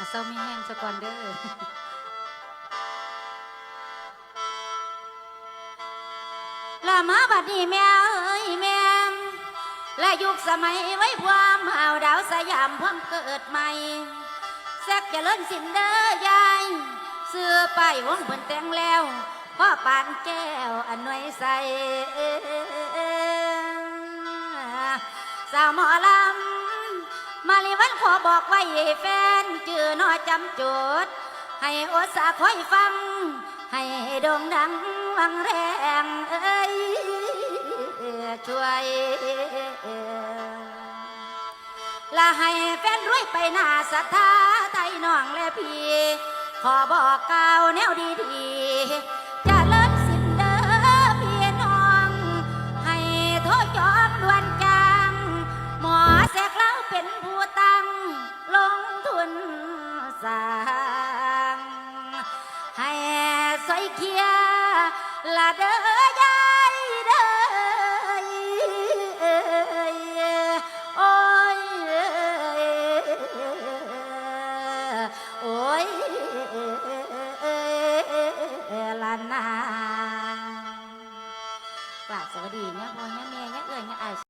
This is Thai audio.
มาเศร้ามีแห้งสะก่อนเด้อละมาบัดนี้แม่เอ้ยแม่และยุคสมัยไว้ความหาวดาวสยามเพิ่งเกิดใหม่แซกจะเล่นสินเด้อยายเสื้อป้ายวงเพิ่นแต่งแล้วพ่อปานแก้วอันหน่วยใสสาวหมอลำมา บอกไว้แฟนจื่อนอจำจุด ให้โอสาคอยฟัง ให้โด่งดังวังแรงเอ้ยช่วยและให้แฟนรวยไปหน้าศรัทธาไทยน้องและพี่ ขอบอกกล่าวแนวดีๆ đời kia là đời dài đời ôi ôi là nà กราบสวัสดีเนี่ยพ่อเนี่ยแม่เนี่ยเอื้อยเนี่ยไอ